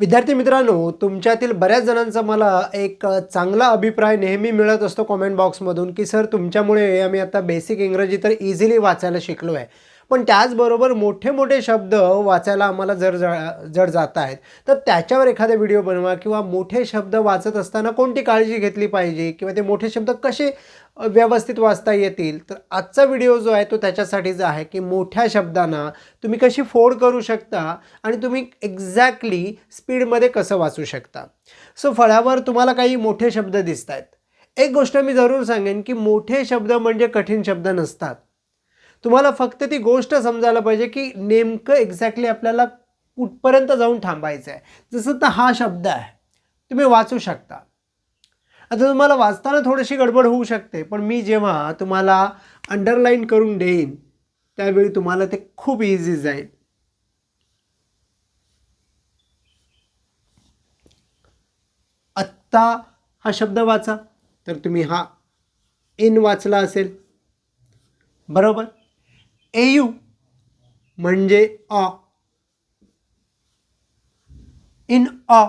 विद्यार्थी मित्रांनो तुमच्यातील बऱ्याच जणांचा मला एक चांगला अभिप्राय नेहमी मिळत असतो कॉमेंट बॉक्समधून की सर तुमच्यामुळे आम्ही आता बेसिक इंग्रजी तर इझिली वाचायला शिकलो आहे पण त्याचबरोबर मोठे मोठे शब्द वाचायला आम्हाला जर जड जात आहेत तर त्याच्यावर एखादा व्हिडिओ बनवा किंवा मोठे शब्द वाचत असताना कोणती काळजी घेतली पाहिजे किंवा ते मोठे शब्द कसे व्यवस्थित वाचता येतील? तर आजचा व्हिडिओ जो आहे तो त्याच्यासाठीच आहे की मोठ्या शब्दांना तुम्ही कशी फोड करू शकता आणि तुम्ही एक्झॅक्टली स्पीडमध्ये कसं वाचू शकता? सो फळावर तुम्हाला काही मोठे शब्द दिसत आहेत एक गोष्ट मी जरूर सांगेन की मोठे शब्द म्हणजे कठीण शब्द नसतात. तुम्हाला फक्त ती गोष्ट समजायला पाहिजे की नेमकं एक्झॅक्टली आपल्याला कुठपर्यंत जाऊन थांबायचं आहे. जसं तर हा शब्द आहे. तुम्ही वाचू शकता. आता तुम्हाला वाचताना थोडीशी गडबड होऊ शकते पण मी जेव्हा तुम्हाला अंडरलाईन करून देईन त्यावेळी तुम्हाला ते खूप इझी जाईल. आत्ता हा शब्द वाचा तर तुम्ही हा इन वाचला असेल. बरोबर? ए यू म्हणजे अ. इन अ.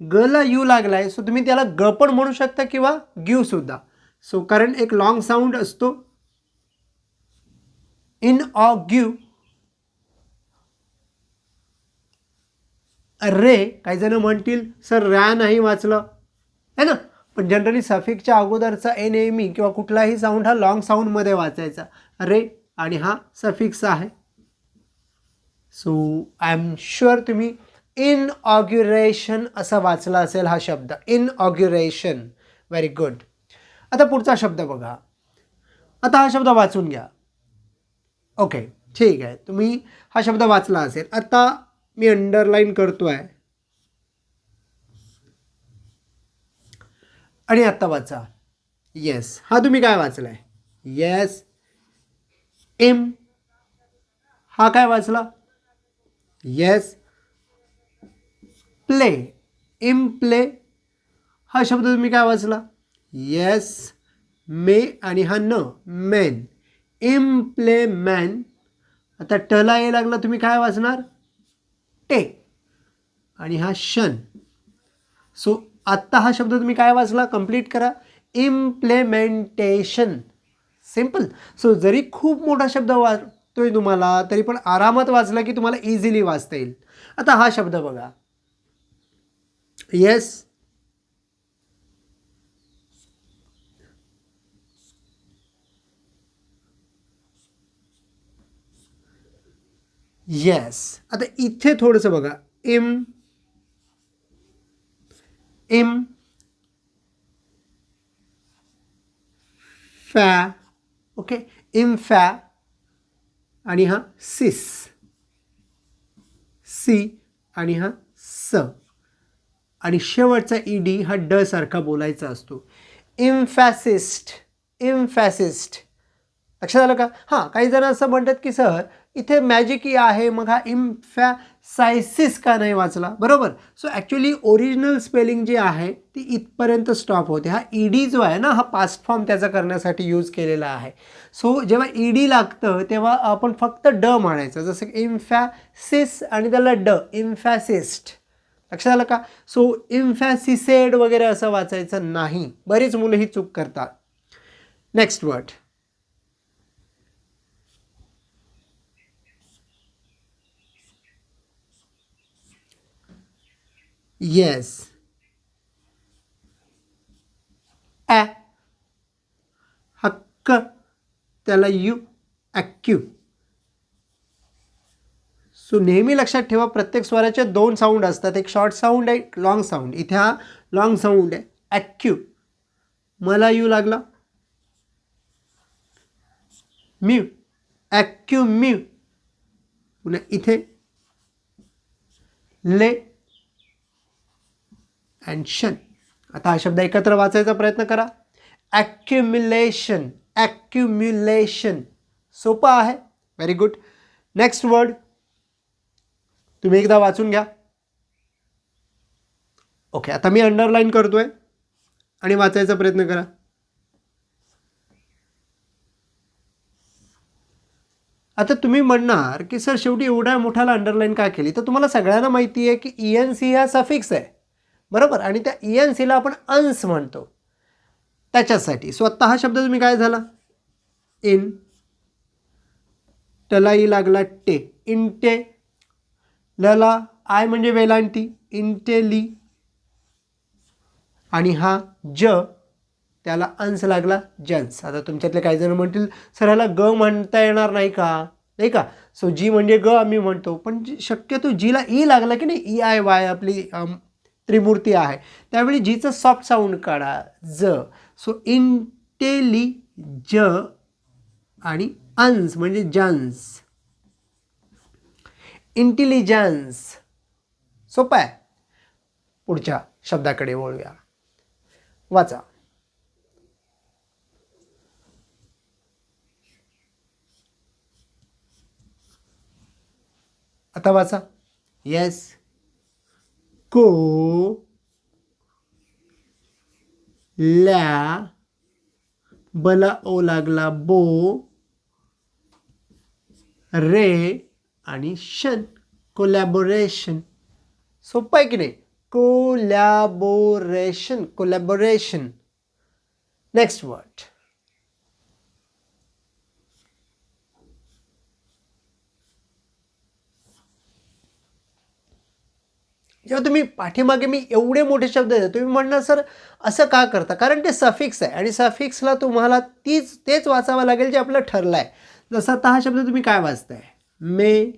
गला यू लागला आहे सो तुम्ही त्याला ग पण म्हणू शकता किंवा ग्यू सुद्धा. सो कारण एक लॉंग साऊंड असतो. इन अ ग्यू. रे काही जण म्हणतील सर रॅ नाही वाचलं. है ना? पण जनरली सफिकच्या अगोदरचा ए नेहमी किंवा कुठलाही साऊंड हा लॉंग साऊंडमध्ये वाचायचा. रे आणि हा सफिक्स आहे. सो आय एम शुअर तुम्ही इन ऑग्युरेशन असा वाचला असेल हा शब्द. इन ऑग्युरेशन व्हेरी गुड आता पुढचा शब्द बघा. आता हा शब्द वाचून घ्या. ओके ठीक आहे. तुम्ही हा शब्द वाचला असेल. आता मी अंडरलाईन करतो आहे आणि आत्ता वाचा. येस हा तुम्ही काय वाचलाय? Yes M. हा काय वाचला? येस प्ले इम प्ले हा शब्द तुम्ही काय वाचला? येस मे आणि हा न मेन इम प्ले मॅन आता टला ये लागला तुम्ही काय वाचणार? टे आणि हा शन सो आत्ता हा शब्द तुम्ही काय वाचला? कंप्लीट करा. इम्प्लेमेंटेशन सिंपल सो जरी खूप मोठा शब्द वाचतोय तुम्हाला तरी पण आरामात वाचला की तुम्हाला इझिली वाचता येईल. आता हा शब्द बघा. येस येस आता इथे थोडंसं बघा. इम इम फॅ ओके? इम्फॅ आणि हा सिस. सी आणि हा स. आणि शेवटचा ई डी हा ड सारखा बोलायचा असतो. इम्फॅसिस्ट इम्फॅसिस्ट. लक्षात आलं का? हां काही जण असं म्हणतात की सर इथे मॅजिक ही आहे मग हा इम्फॅसायसिस का नाही वाचला? बरोबर? सो ॲक्च्युली ओरिजिनल स्पेलिंग जी आहे ती इथपर्यंत स्टॉप होते. हा ई डी जो आहे ना हा पास्ट फॉर्म त्याचा करण्यासाठी यूज केलेला आहे. सो जेव्हा ई डी लागतं तेव्हा आपण फक्त ड म्हणायचं. जसं की इम्फॅसिस आणि त्याला ड इम्फॅसिस्ट लक्षात आलं का? सो इम्फॅसिसेड वगैरे असं वाचायचं नाही. बरीच मुलं ही चूक करतात. नेक्स्ट वर्ड येस ॲ हक्क त्याला यू ॲक्यू सो नेहमी लक्षात ठेवा प्रत्येक स्वराचे दोन साऊंड असतात. एक शॉर्ट साऊंड आहे एक लाँग साऊंड इथे हा लाँग साऊंड आहे. ॲक्यू मला यू लागला. म्यू ॲक्यू म्यू पुन्हा इथे. ले. अँड शन आता हा शब्द एकत्र वाचायचा प्रयत्न करा. ॲक्युम्युलेशन ॲक्युम्युलेशन सोपं आहे. व्हेरी गुड नेक्स्ट वर्ड तुम्ही एकदा वाचून घ्या. ओके आता मी अंडरलाईन करतो आहे आणि वाचायचा प्रयत्न करा. आता तुम्ही म्हणणार की सर शेवटी एवढ्या मोठ्याला अंडरलाईन का केली? तर तुम्हाला सगळ्यांना माहिती आहे की ई एन सी हा सफिक्स आहे. बरोबर? आणि त्या ई एन सीला आपण अंश म्हणतो. त्याच्यासाठी स्वतः हा शब्द तुम्ही काय झाला? इन. टलाई लागला टे. इंटे. लला आय म्हणजे वेलांटी. इंटेली आणि हा ज त्याला अंश लागला जन्स. आता तुमच्यातले काही जण म्हणतील सर ह्याला ग म्हणता येणार नाही का? नाही का? सो जी म्हणजे ग आम्ही म्हणतो. पण शक्यतो जीला ई लागला की नाही? ई आय वाय आपली त्रिमूर्ती आहे. त्यावेळी जीचं सॉफ्ट साऊंड काढा ज. सो इंटेली ज आणि अंस म्हणजे जन्स इंटेलिजन्स सोपं आहे. पुढच्या शब्दाकडे वळूया. वाचा. आता वाचा. येस को ल्या बला ओ लागला बो रे आणि शन. कोलॅबोरेशन सोपं आहे की नाही? कोलॅबोरेशन कोलॅबोरेशन नेक्स्ट वर्ड जेव्हा तुम्ही पाठीमागे मी एवढे मोठे शब्द देतो तुम्ही म्हणणार सर असं का करता? कारण ते सफिक्स आहे आणि सफिक्सला तुम्हाला तीच तेच वाचावं लागेल जे आपलं ठरलं आहे जसं आता हा शब्द तुम्ही काय वाचताय? मे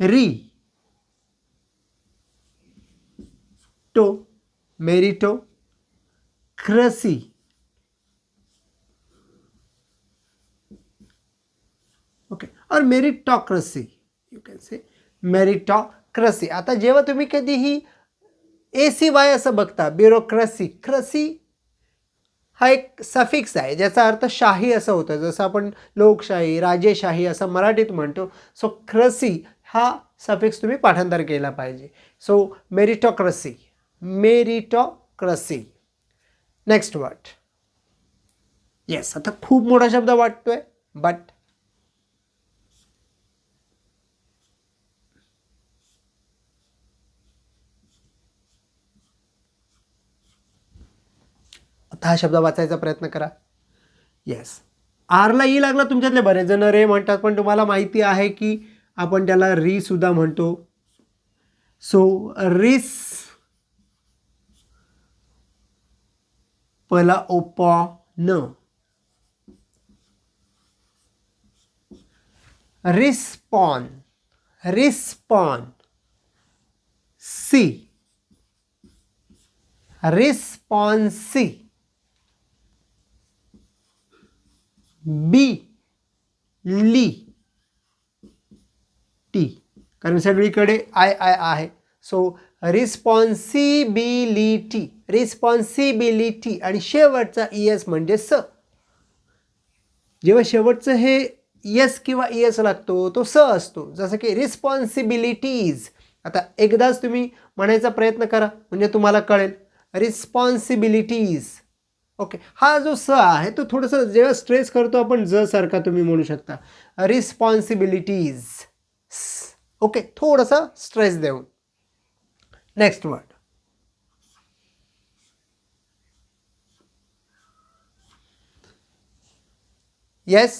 री टो मेरिटो क्रसी ओके और मेरिटॉक्रसी यू कॅन से मेरिटॉक्रसी आता जेव्हा तुम्ही कधीही ए सी वाय असं बघता ब्युरोक्रसी क्रसी हा एक सफिक्स आहे ज्याचा अर्थ शाही असं होतं. जसं आपण लोकशाही राजेशाही असं मराठीत म्हणतो सो क्रसी हा सफिक्स तुम्ही पाठांतर केला पाहिजे. So meritocracy meritocracy next word yes आता खूप मोठा शब्द वाटतोय बट फक्त हा शब्द वाचायचा प्रयत्न करा. येस आरला ई e लागला तुमच्यातले बरेच जण रे म्हणतात पण तुम्हाला माहिती आहे की आपण त्याला रीसुद्धा म्हणतो. सो रिस पला ओपा न रिस्पॉन रिस्पॉन सी. रिस्पॉन्सी बी ली. टी. कारण सगळीकडे आय आय आहे. सो रिस्पॉन्सिबिलिटी रिस्पॉन्सिबिलिटी आणि शेवटचा ई एस म्हणजे स. जेव्हा शेवटचं हे यस किंवा ई एस लागतो तो स असतो. जसं की रिस्पॉन्सिबिलिटीज आता एकदाच तुम्ही म्हणायचा प्रयत्न करा म्हणजे तुम्हाला कळेल. रिस्पॉन्सिबिलिटीज ओके हा जो स आहे तो थोडंसं जेव्हा स्ट्रेस करतो आपण ज सारखा तुम्ही म्हणू शकता. रिस्पॉन्सिबिलिटीज ओके थोडंसं स्ट्रेस देऊन. नेक्स्ट वर्ड येस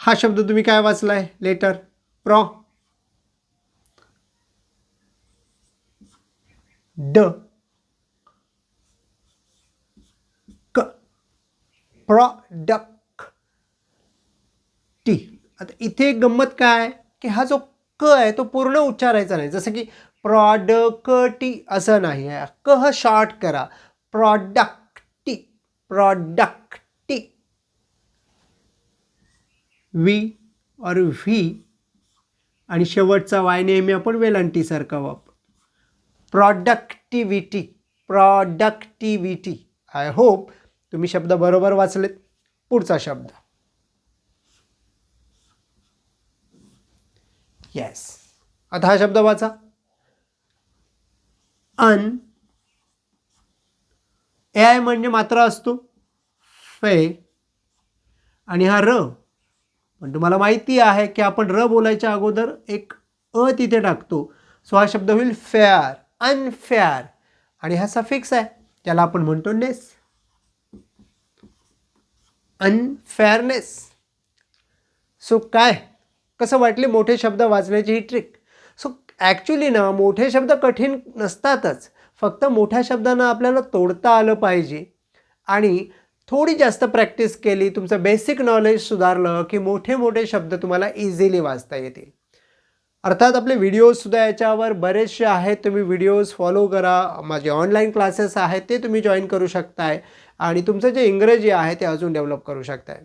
हा शब्द तुम्ही काय वाचलाय? लेटर प्रॉ ड क प्रॉडक्टी टी आता इथे एक गंमत काय की हा जो क आहे तो पूर्ण उच्चारायचा नाही. जसं की प्रॉडक्टी असं नाही आहे. क हा शॉर्ट करा. प्रॉडक्टी प्रॉडक्टी वी और व्ही आणि शेवटचा वाय नेहमी आपण वेलांटीसारखा वापर प्रॉडक्टिव्हिटी प्रॉडक्टिव्हिटी आय होप तुम्ही शब्द बरोबर वाचलेत. पुढचा शब्द. येस आता हा शब्द वाचा. अन. ए आय म्हणजे मात्र असतो. फे. आणि हा र. पण तुम्हाला माहिती आहे की आपण र बोलायच्या अगोदर एक अ तिथे टाकतो. सो हा शब्द होईल फेअर अनफेअर आणि हा सफिक्स आहे. त्याला आपण म्हणतो नेस अनफेअरनेस सो काय? कसं वाटले मोठे शब्द वाचण्याची ही ट्रिक सो ॲक्च्युली ना मोठे शब्द कठीण नसतातच. फक्त मोठ्या शब्दांना आपल्याला तोडता आलं पाहिजे. आणि थोडी जास्त प्रॅक्टिस केली तुमचं बेसिक नॉलेज सुधारलं की मोठे मोठे शब्द तुम्हाला इझिली वाचता येतील. अर्थात आपले व्हिडिओजसुद्धा याच्यावर बरेचसे आहेत. तुम्ही व्हिडिओज फॉलो करा. माझे ऑनलाईन क्लासेस आहेत ते तुम्ही जॉईन करू शकताय. आणि तुमचं जे इंग्रजी आहे ते अजून डेव्हलप करू शकताय.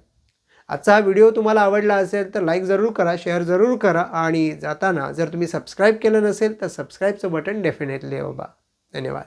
आजचा हा व्हिडिओ तुम्हाला आवडला असेल तर लाईक जरूर करा शेअर जरूर करा. आणि जाताना जर तुम्ही सबस्क्राईब केलं नसेल तर सबस्क्राईबचं बटन डेफिनेटली बाबा धन्यवाद.